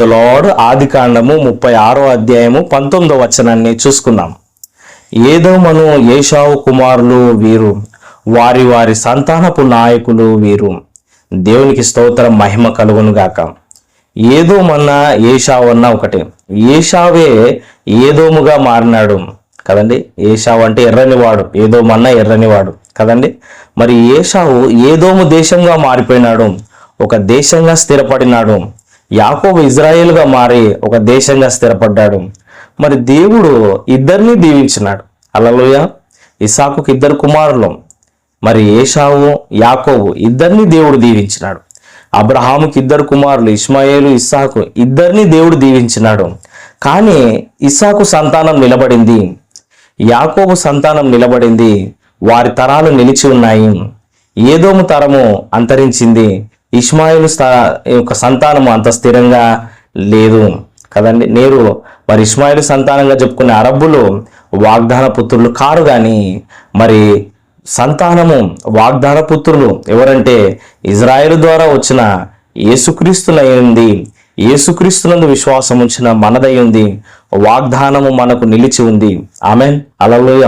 Lord ఆది కాండము ముప్పై ఆరో అధ్యాయము పంతొమ్మిదో వచనాన్ని చూసుకుందాం ఏదోమను ఏషావు కుమారులు వీరు వారి వారి సంతానపు నాయకులు వీరు. దేవునికి స్తోత్రం మహిమ కలుగును గాక. ఏదోమన్నా ఏషావు అన్న ఒకటి. ఏషావే ఏదోముగా మారినాడు. కదండి? ఏషావు అంటే ఎర్రనివాడు. ఏదోమన్నా ఎర్రనివాడు. కదండి? మరి ఏషావు ఏదోము దేశంగా మారిపోయినాడు. ఒక దేశంగా స్థిరపడినాడు. యాకోబు ఇజ్రాయేల్గా మారి ఒక దేశంగా స్థిరపడ్డాడు. మరి దేవుడు ఇద్దరిని దీవించినాడు. అలలోయ ఇసాకుకి ఇద్దరు కుమారులు మరి ఏషావు యాకోబు ఇద్దరిని దేవుడు దీవించినాడు. అబ్రహాముకి ఇద్దరు కుమారులు ఇస్మాయేలు ఇస్సాకు ఇద్దరిని దేవుడు దీవించినాడు. కానీ ఇస్సాకు సంతానం నిలబడింది. యాకోబు సంతానం నిలబడింది. వారి తరాలు నిలిచి ఉన్నాయి. ఏదోము తరము అంతరించింది. ఇస్మాయిల్ యొక్క సంతానము అంత స్థిరంగా లేదు. కదండి? నేరు మరి ఇస్మాయిల్ సంతానంగా చెప్పుకునే అరబ్బులు వాగ్దాన పుత్రులు కారు కానీ మరి సంతానము వాగ్దాన పుత్రులు ఎవరంటే ఇజ్రాయెల్ ద్వారా వచ్చిన యేసుక్రీస్తునైంది యేసుక్రీస్తునందు విశ్వాసం ఉంచిన మనదయ్యింది వాగ్దానము మనకు నిలిచి ఉంది. ఆమెన్. అలలోయ.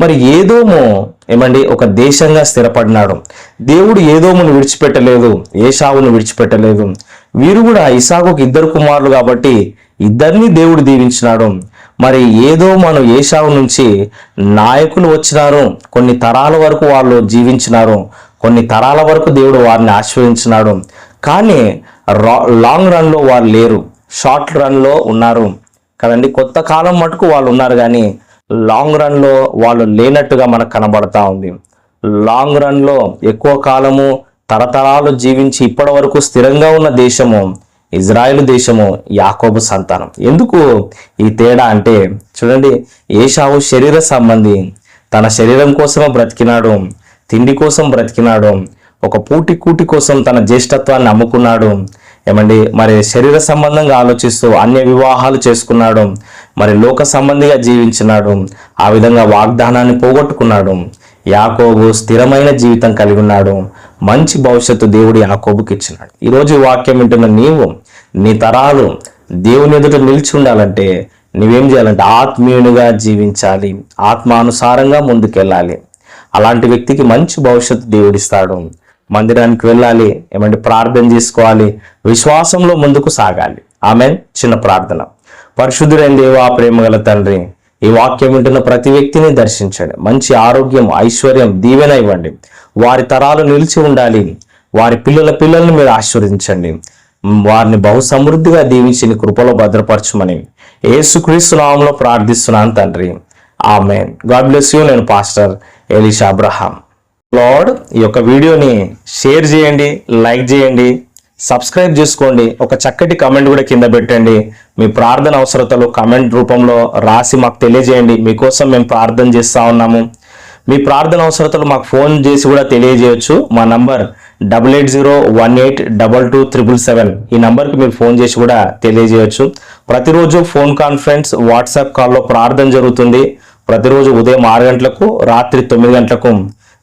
మరి ఏదోమో ఏమండి? ఒక దేశంగా స్థిరపడినాడు. దేవుడు ఏదోమును విడిచిపెట్టలేదు ఏషావును విడిచిపెట్టలేదు. వీరు కూడా ఇసాకుకు ఇద్దరు కుమారులు కాబట్టి ఇద్దరిని దేవుడు దీవించినాడు. మరి ఏదో మనం ఏషావు నుంచి నాయకులు వచ్చినారు. కొన్ని తరాల వరకు వాళ్ళు జీవించినారు. కొన్ని తరాల వరకు దేవుడు వారిని ఆశ్రయించినాడు. కానీ రా- లాంగ్ రన్లో వాళ్ళు లేరు. షార్ట్ రన్లో ఉన్నారు. కదండి? కొత్త కాలం మటుకు వాళ్ళు ఉన్నారు కానీ లాంగ్ రన్లో వాళ్ళు లేనట్టుగా మనకు కనబడతా ఉంది. లాంగ్ రన్లో ఎక్కువ కాలము తరతరాలు జీవించి ఇప్పటి వరకు స్థిరంగా ఉన్న దేశము ఇజ్రాయెల్ దేశము యాకోబు సంతానం. ఎందుకు ఈ తేడా అంటే చూడండి ఏషావు శరీర సంబంధి తన శరీరం కోసమే బ్రతికినాడు తిండి కోసం బ్రతికినాడు ఒక పూటి కూటి కోసం తన జ్యేష్ఠత్వాన్ని అమ్ముకున్నాడు. ఏమండి మరి శరీర సంబంధంగా ఆలోచిస్తూ అన్య వివాహాలు చేసుకున్నాడు. మరి లోక సంబంధిగా జీవించినాడు. ఆ విధంగా వాగ్దానాన్ని పోగొట్టుకున్నాడు. యాకోబు స్థిరమైన జీవితం కలిగి ఉన్నాడు. మంచి భవిష్యత్తు దేవుడు యాకోబుకి ఇచ్చినాడు. ఈరోజు వాక్యం వింటున్న నీవు నీ తరాలు దేవుని ఎదుట నిలిచి ఉండాలంటే నువ్వేం చేయాలంటే ఆత్మీయునిగా జీవించాలి. ఆత్మానుసారంగా ముందుకెళ్ళాలి. అలాంటి వ్యక్తికి మంచి భవిష్యత్తు దేవుడిస్తాడు మందిరానికి వెళ్ళాలి ఏమంటే ప్రార్థన చేసుకోవాలి. విశ్వాసంలో ముందుకు సాగాలి. ఆమె చిన్న ప్రార్థన. పరిశుద్ధుడైన దేవా ప్రేమగల తండ్రి ఈ వాక్యం వింటున్న ప్రతి వ్యక్తిని దర్శించండి. మంచి ఆరోగ్యం ఐశ్వర్యం దీవెన ఇవ్వండి. వారి తరాలు నిలిచి ఉండాలి. వారి పిల్లల పిల్లల్ని మీరు ఆశీర్వదించండి. వారిని బహు సమృద్ధిగా దీవించి కృపలో భద్రపరచమని ఏసుక్రీస్తు నామంలో ప్రార్థిస్తున్నాను తండ్రి. ఆమె గాడ్ బ్లెస్ యూ. నేను పాస్టర్ ఎలిషా అబ్రహాం. లార్డ్ ఈ యొక్క వీడియోని షేర్ చేయండి లైక్ చేయండి. సబ్స్క్రైబ్ చేసుకోండి. ఒక చక్కటి కమెంట్ కూడా కింద పెట్టండి. మీ ప్రార్థన అవసరతలు కమెంట్ రూపంలో రాసి మాకు తెలియజేయండి. మీకోసం మేము ప్రార్థన చేస్తూ ఉన్నాము. మీ ప్రార్థన అవసరతలు మాకు ఫోన్ చేసి కూడా తెలియజేయచ్చు. మా number double eight zero one eight double two triple seven ఈ నంబర్కి మీరు ఫోన్ చేసి కూడా తెలియజేయచ్చు. ప్రతిరోజు ఫోన్ కాన్ఫరెన్స్ వాట్సాప్ కాల్లో ప్రార్థన జరుగుతుంది. ప్రతిరోజు ఉదయం ఆరు గంటలకు రాత్రి తొమ్మిది గంటలకు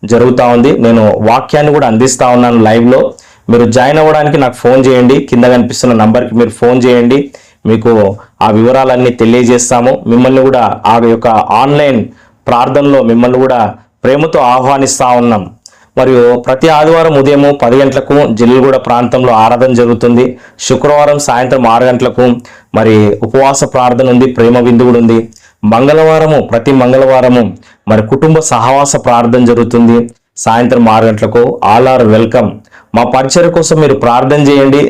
జరుగుతూ ఉంది. నేను వాక్యాన్ని కూడా అందిస్తా ఉన్నాను లైవ్లో. మీరు జాయిన్ అవ్వడానికి నాకు ఫోన్ చేయండి. కింద కనిపిస్తున్న నంబర్కి మీరు ఫోన్ చేయండి. మీకు ఆ వివరాలన్నీ తెలియజేస్తాము. మిమ్మల్ని కూడా ఆ యొక్క ఆన్లైన్ ప్రార్థనలో మిమ్మల్ని కూడా ప్రేమతో ఆహ్వానిస్తా ఉన్నాం. మరియు ప్రతి ఆదివారం ఉదయం పది గంటలకు జిల్లుగూడ ప్రాంతంలో ఆరాధన జరుగుతుంది. శుక్రవారం సాయంత్రం ఆరు గంటలకు మరి ఉపవాస ప్రార్థన ఉంది ప్రేమ విందు కూడా ఉంది. మంగళవారము ప్రతి మంగళవారము మరి కుటుంబ సహవాస ప్రార్థన జరుగుతుంది. సాయంత్రం ఆరు గంటలకు ఆల్ ఆర్ వెల్కమ్. మా పరిచయ కోసం మీరు ప్రార్థన చేయండి.